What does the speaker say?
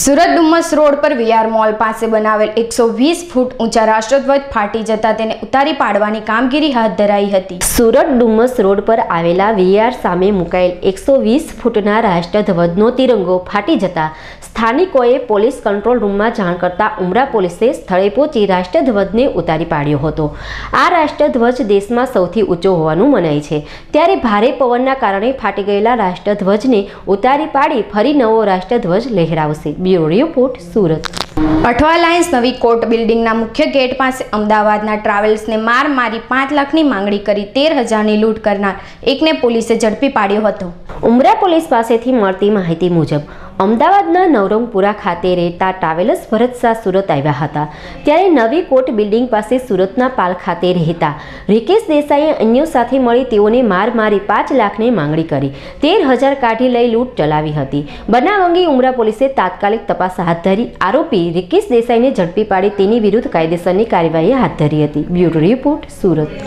Surat Dumas road પર VR mall પાસે બનાવેલ એકસો વીસ ફૂટ ઊંચા રાષ્ટ્રધ્વજ ફાટી જતા તેને ઉતારી પાડવાની કામગીરી હાથ ધરાઈ હતી. સુરત ડુમસ રોડ પર આવેલા વીઆર સામે મુકાયેલ એકસો વીસ ફૂટના રાષ્ટ્રધ્વજનો તિરંગો ફાટી જતા સ્થાનિકોએ પોલીસ કંટ્રોલ રૂમમાં જાણ કરતા ઉમરા પોલીસે સ્થળે પહોંચી રાષ્ટ્રધ્વજને ઉતારી પાડ્યો હતો. આ રાષ્ટ્રધ્વજ દેશમાં સૌથી ઊંચો હોવાનું મનાય છે. ત્યારે ભારે પવનના કારણે ફાટી ગયેલા રાષ્ટ્રધ્વજને ઉતારી પાડી ફરી નવો રાષ્ટ્રધ્વજ લહેરાવશે. Bureau report Surat. Athwa Lines નવી કોર્ટ બિલ્ડિંગના મુખ્ય ગેટ પાસે અમદાવાદના ટ્રાવેલ્સને માર મારી પાંચ લાખની માંગણી કરી તેર હજારની લૂંટ કરનાર એકને પોલીસે ઝડપી પાડ્યો હતો. ઉમરા પોલીસ પાસેથી મળતી માહિતી મુજબ અમદાવાદના નવરંગપુરા ખાતે રહેતા ટ્રાવેલર્સ ભરત શાહ સુરત આવ્યા હતા. ત્યારે નવી કોટ બિલ્ડિંગ પાસે સુરતના પાલ ખાતે રહેતા રિકેશ દેસાઈએ અન્યો સાથે મળી તેઓને માર મારી પાંચ લાખની માંગણી કરી. તેર હજાર કાઢી લઈ લૂંટ ચલાવી હતી. બનાવ અંગે ઉમરા પોલીસે તાત્કાલિક તપાસ હાથ ધરી. આરોપી રિકેશ દેસાઈને ઝડપી પાડી તેની વિરુદ્ધ કાયદેસરની કાર્યવાહી હાથ ધરી હતી. Bureau report Surat.